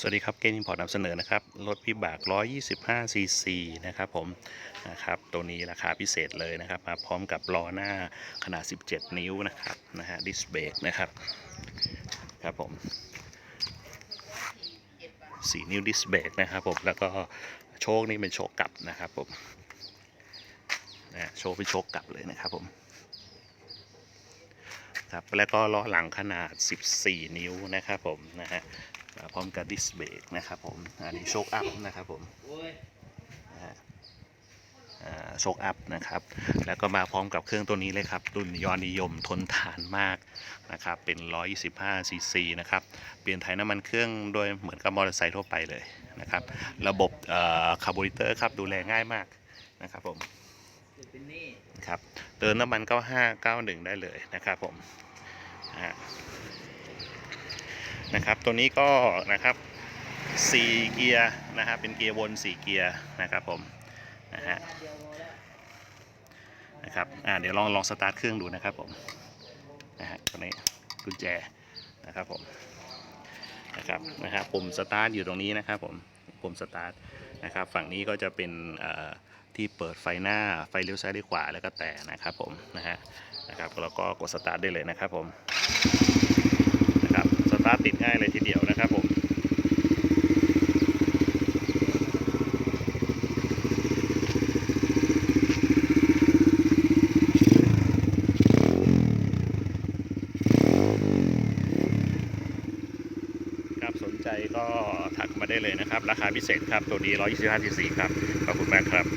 สวัสดีครับเกมอินพอร์ตนำเสนอนะครับรถวิบาก 125 ซีซีนะครับผมนะครับตัวนี้ราคาพิเศษเลยนะครับ มาพร้อมกับล้อหน้าขนาด 17 นิ้วนะครับนะฮะดิสเบรกนะครับครับผม4นิ้วดิสเบรกนะครับผมแล้วก็โชคนี่เป็นโชคกลับนะครับผมนะโชคเป็นโชคกลับเลยนะครับผมครับแล้วก็ล้อหลังขนาด 14 นิ้วนะครับผมนะฮะ พร้อมกับดิสเบรกนะครับผมอันนี้โชคอัพนะครับผมโชคอัพนะครับ แล้วก็มาพร้อมกับเครื่องตัวนี้เลยครับรุ่นยอดนิยมทนทานมากนะครับ เป็น 125 ซีซีนะครับ เปลี่ยนถ่ายน้ำมันเครื่องโดยเหมือนกับมอเตอร์ไซค์ทั่วไปเลยนะครับ ระบบคาร์บูเรเตอร์ครับ ดูแลง่ายมากนะครับผมครับ เติมน้ำมัน 95 91 ได้เลยนะครับผม นะครับ ตัวนี้ก็นะครับ4เกียร์นะครับเป็นเกียร์วน4เกียร์นะครับผมนะฮะนะครับอ่าเดี๋ยวลองลองสตาร์ทเครื่องดูนะครับผมนะฮะตัวนี้กุญแจนะครับผมนะครับนะฮะปุ่มสตาร์ทอยู่ตรงนี้นะครับผมปุ่มสตาร์ทนะครับฝั่งนี้ก็จะเป็นเอ่อที่เปิดไฟหน้าไฟเลี้ยวซ้ายเลี้ยวขวาแล้วก็แต่นะครับผมนะฮะนะครับแล้วก็กดสตาร์ทได้เลยนะครับผม ตาร์ทติดง่ายเลยทีเดียวนะครับผมครับสนใจก็ทักมาได้เลยนะครับ ราคาพิเศษครับ ตัวนี้125 cc ครับ ขอบคุณมากครับ